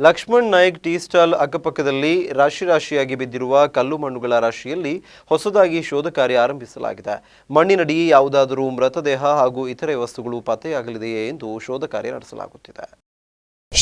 Lakshman Nayak tea stall ಅಕ್ಕಪಕ್ಕದಲ್ಲಿ ರಾಶಿ ರಾಶಿಯಾಗಿ ಬಿದ್ದಿರುವ ಕಲ್ಲು ಮಣ್ಣುಗಳ ರಾಶಿಯಲ್ಲಿ ಹೊಸದಾಗಿ ಶೋಧ ಕಾರ್ಯ ಆರಂಭಿಸಲಾಗಿದೆ. ಮಣ್ಣಿನಡಿ ಯಾವುದಾದರೂ ಮೃತದೇಹ ಹಾಗೂ ಇತರೆ ವಸ್ತುಗಳು ಪತ್ತೆಯಾಗಲಿದೆಯೇ ಎಂದು ಶೋಧ ಕಾರ್ಯ ನಡೆಸಲಾಗುತ್ತಿದೆ.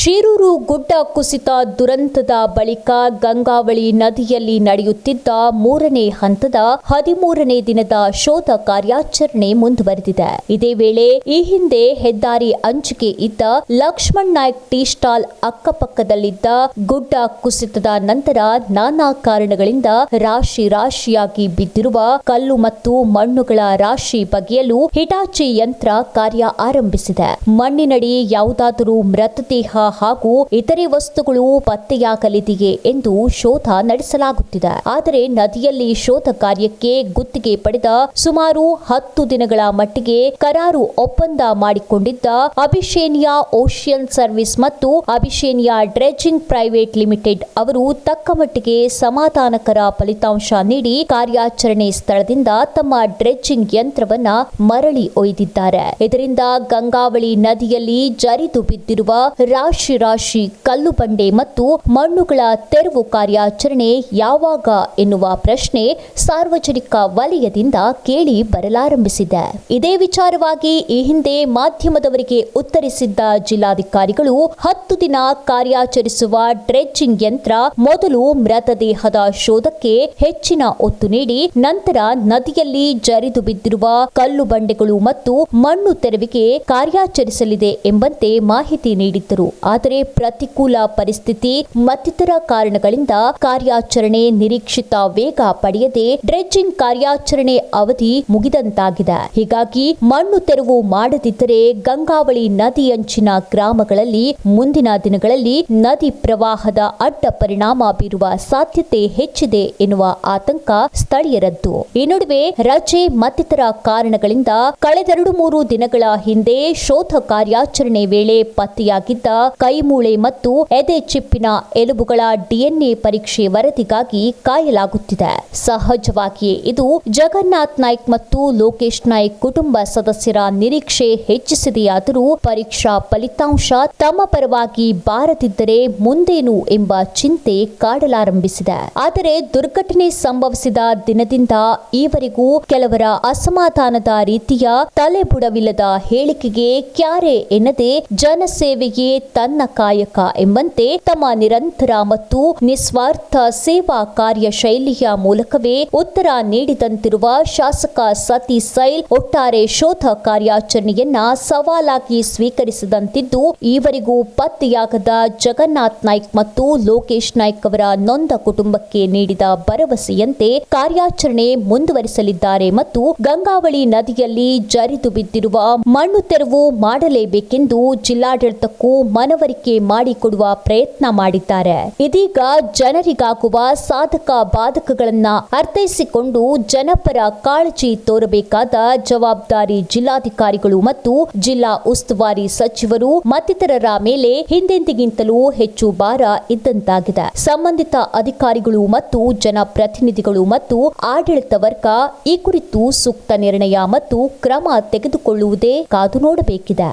ಶಿರೂರು ಗುಡ್ಡ ಕುಸಿತ ದುರಂತದ ಬಳಿಕ ಗಂಗಾವಳಿ ನದಿಯಲ್ಲಿ ನಡೆಯುತ್ತಿದ್ದ ಮೂರನೇ ಹಂತದ ಹದಿಮೂರನೇ ದಿನದ ಶೋಧ ಕಾರ್ಯಾಚರಣೆ ಮುಂದುವರೆದಿದೆ. ಇದೇ ವೇಳೆ ಈ ಹಿಂದೆ ಹೆದ್ದಾರಿ ಅಂಚಿಗೆ ಇದ್ದ ಲಕ್ಷ್ಮಣ್ ನಾಯ್ಕ್ ಟೀ ಸ್ಟಾಲ್ ಅಕ್ಕಪಕ್ಕದಲ್ಲಿದ್ದ ಗುಡ್ಡ ಕುಸಿತದ ನಂತರ ನಾನಾ ಕಾರಣಗಳಿಂದ ರಾಶಿ ರಾಶಿಯಾಗಿ ಬಿದ್ದಿರುವ ಕಲ್ಲು ಮತ್ತು ಮಣ್ಣುಗಳ ರಾಶಿ ಬಗೆಯಲು ಹಿಟಾಚಿ ಯಂತ್ರ ಕಾರ್ಯ ಆರಂಭಿಸಿದೆ. ಮಣ್ಣಿನಡಿ ಯಾವುದಾದರೂ ಮೃತದೇಹ ಹಾಗೂ ಇತರೆ ವಸ್ತುಗಳು ಪತ್ತೆಯಾಗಲಿದೆಯೇ ಎಂದು ಶೋಧ ನಡೆಸಲಾಗುತ್ತಿದೆ. ಆದರೆ ನದಿಯಲ್ಲಿ ಶೋಧ ಕಾರ್ಯಕ್ಕೆ ಗುತ್ತಿಗೆ ಪಡೆದ ಸುಮಾರು ಹತ್ತು ದಿನಗಳ ಮಟ್ಟಿಗೆ ಕರಾರು ಒಪ್ಪಂದ ಮಾಡಿಕೊಂಡಿದ್ದ ಅಭಿಷೇನಿಯಾ ಓಷಿಯನ್ ಸರ್ವಿಸ್ ಮತ್ತು ಅಭಿಷೇನಿಯಾ ಡ್ರೆಜಿಂಗ್ ಪ್ರೈವೇಟ್ ಲಿಮಿಟೆಡ್ ಅವರು ತಕ್ಕ ಮಟ್ಟಿಗೆ ಸಮಾಧಾನಕರ ಫಲಿತಾಂಶ ನೀಡಿ ಕಾರ್ಯಾಚರಣೆ ಸ್ಥಳದಿಂದ ತಮ್ಮ ಡ್ರೆಜ್ಜಿಂಗ್ ಯಂತ್ರವನ್ನ ಮರಳಿ ಒಯ್ದಿದ್ದಾರೆ. ಇದರಿಂದ ಗಂಗಾವಳಿ ನದಿಯಲ್ಲಿ ಜರಿದು ಬಿದ್ದಿರುವ ರಾಶಿ ರಾಶಿ ಕಲ್ಲು ಬಂಡೆ ಮತ್ತು ಮಣ್ಣುಗಳ ತೆರವು ಕಾರ್ಯಾಚರಣೆ ಯಾವಾಗ ಎನ್ನುವ ಪ್ರಶ್ನೆ ಸಾರ್ವಜನಿಕ ವಲಯದಿಂದ ಕೇಳಿ ಬರಲಾರಂಭಿಸಿದೆ. ಇದೇ ವಿಚಾರವಾಗಿ ಈ ಹಿಂದೆ ಮಾಧ್ಯಮದವರಿಗೆ ಉತ್ತರಿಸಿದ್ದ ಜಿಲ್ಲಾಧಿಕಾರಿಗಳು, ಹತ್ತು ದಿನ ಕಾರ್ಯಾಚರಿಸುವ ಡ್ರೆಜ್ಜಿಂಗ್ ಯಂತ್ರ ಮೊದಲು ಮೃತದೇಹದ ಶೋಧಕ್ಕೆ ಹೆಚ್ಚಿನ ಒತ್ತು ನೀಡಿ, ನಂತರ ನದಿಯಲ್ಲಿ ಜರಿದು ಬಿದ್ದಿರುವ ಕಲ್ಲು ಬಂಡೆಗಳು ಮತ್ತು ಮಣ್ಣು ತೆರವಿಗೆ ಕಾರ್ಯಾಚರಿಸಲಿದೆ ಎಂಬಂತೆ ಮಾಹಿತಿ ನೀಡಿದ್ದರು. ಆದರೆ ಪ್ರತಿಕೂಲ ಪರಿಸ್ಥಿತಿ ಮತ್ತಿತರ ಕಾರಣಗಳಿಂದ ಕಾರ್ಯಾಚರಣೆ ನಿರೀಕ್ಷಿತ ವೇಗ ಪಡೆಯದೆ ಡ್ರೆಜ್ಜಿಂಗ್ ಕಾರ್ಯಾಚರಣೆ ಅವಧಿ ಮುಗಿದಂತಾಗಿದೆ. ಹೀಗಾಗಿ ಮಣ್ಣು ತೆರವು ಮಾಡದಿದ್ದರೆ ಗಂಗಾವಳಿ ನದಿಯಂಚಿನ ಗ್ರಾಮಗಳಲ್ಲಿ ಮುಂದಿನ ದಿನಗಳಲ್ಲಿ ನದಿ ಪ್ರವಾಹದ ಅಡ್ಡ ಪರಿಣಾಮ ಬೀರುವ ಸಾಧ್ಯತೆ ಹೆಚ್ಚಿದೆ ಎನ್ನುವ ಆತಂಕ ಸ್ಥಳೀಯರದ್ದು. ಈ ನಡುವೆ ರಜೆ ಮತ್ತಿತರ ಕಾರಣಗಳಿಂದ ಕಳೆದೆರಡು ಮೂರು ದಿನಗಳ ಹಿಂದೆ ಶೋಧ ಕಾರ್ಯಾಚರಣೆ ವೇಳೆ ಪತ್ತೆಯಾಗಿದ್ದ ಕೈಮೂಳೆ ಮತ್ತು ಎದೆ ಚಿಪ್ಪಿನ ಎಲುಬುಗಳ ಡಿಎನ್ಎ ಪರೀಕ್ಷೆ ವರದಿಗಾಗಿ ಕಾಯಲಾಗುತ್ತಿದೆ. ಸಹಜವಾಗಿಯೇ ಇದು ಜಗನ್ನಾಥ್ ನಾಯ್ಕ್ ಮತ್ತು ಲೋಕೇಶ್ ನಾಯ್ಕ್ ಕುಟುಂಬ ಸದಸ್ಯರ ನಿರೀಕ್ಷೆ ಹೆಚ್ಚಿಸಿದೆಯಾದರೂ ಪರೀಕ್ಷಾ ಫಲಿತಾಂಶ ತಮ್ಮ ಪರವಾಗಿ ಬಾರದಿದ್ದರೆ ಮುಂದೇನು ಎಂಬ ಚಿಂತೆ ಕಾಡಲಾರಂಭಿಸಿದೆ. ಆದರೆ ದುರ್ಘಟನೆ ಸಂಭವಿಸಿದ ದಿನದಿಂದ ಈವರೆಗೂ ಕೆಲವರ ಅಸಮಾಧಾನದ ರೀತಿಯ ತಲೆಬುಡವಿಲ್ಲದ ಹೇಳಿಕೆಗೆ ಕ್ಯಾರೆ ಎನ್ನದೆ ಜನಸೇವೆಯೇ ತನ್ನ ಕಾಯಕ ಎಂಬಂತೆ ತಮ್ಮ ನಿರಂತರ ಮತ್ತು ನಿಸ್ವಾರ್ಥ ಸೇವಾ ಕಾರ್ಯ ಶೈಲಿಯ ಮೂಲಕವೇ ಉತ್ತರ ನೀಡಿದಂತಿರುವ ಶಾಸಕ ಸತಿ ಸೈಲ್ ಒಟ್ಟಾರೆ ಶೋಧ ಕಾರ್ಯಾಚರಣೆಯನ್ನ ಸವಾಲಾಗಿ ಸ್ವೀಕರಿಸಿದಂತಿದ್ದು, ಈವರೆಗೂ ಪತ್ತೆಯಾಗದ ಜಗನ್ನಾಥ್ ನಾಯ್ಕ್ ಮತ್ತು ಲೋಕೇಶ್ ನಾಯ್ಕ್ ಅವರ ನೊಂದ ಕುಟುಂಬಕ್ಕೆ ನೀಡಿದ ಭರವಸೆಯಂತೆ ಕಾರ್ಯಾಚರಣೆ ಮುಂದುವರಿಸಲಿದ್ದಾರೆ ಮತ್ತು ಗಂಗಾವಳಿ ನದಿಯಲ್ಲಿ ಜರಿದು ಬಿದ್ದಿರುವ ಮಣ್ಣು ತೆರವು ಮಾಡಲೇಬೇಕೆಂದು ಜಿಲ್ಲಾಡಳಿತಕ್ಕೂ ಮನವರಿಕೆ ಮಾಡಿಕೊಡುವ ಪ್ರಯತ್ನ ಮಾಡಿದ್ದಾರೆ. ಇದೀಗ ಜನರಿಗಾಗುವ ಸಾಧಕ ಬಾಧಕಗಳನ್ನ ಅರ್ಥೈಸಿಕೊಂಡು ಜನಪರ ಕಾಳಜಿ ತೋರಬೇಕಾದ ಜವಾಬ್ದಾರಿ ಜಿಲ್ಲಾಧಿಕಾರಿಗಳು ಮತ್ತು ಜಿಲ್ಲಾ ಉಸ್ತುವಾರಿ ಸಚಿವರು ಮತ್ತಿತರರ ಮೇಲೆ ಹಿಂದೆಂದಿಗಿಂತಲೂ ಹೆಚ್ಚು ಭಾರ ಇದ್ದಂತಾಗಿದೆ. ಸಂಬಂಧಿತ ಅಧಿಕಾರಿಗಳು ಮತ್ತು ಜನಪ್ರತಿನಿಧಿಗಳು ಮತ್ತು ಆಡಳಿತ ವರ್ಗ ಈ ಕುರಿತು ಸೂಕ್ತ ನಿರ್ಣಯ ಮತ್ತು ಕ್ರಮ ತೆಗೆದುಕೊಳ್ಳುವುದೇ ಕಾದು ನೋಡಬೇಕಿದೆ.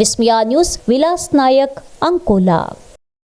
ವಿಸ್ಮಯ ನ್ಯೂಸ್ ವಿಲಾಸ್ ನಾಯಕ್ ಅಂಕೋಲಾ.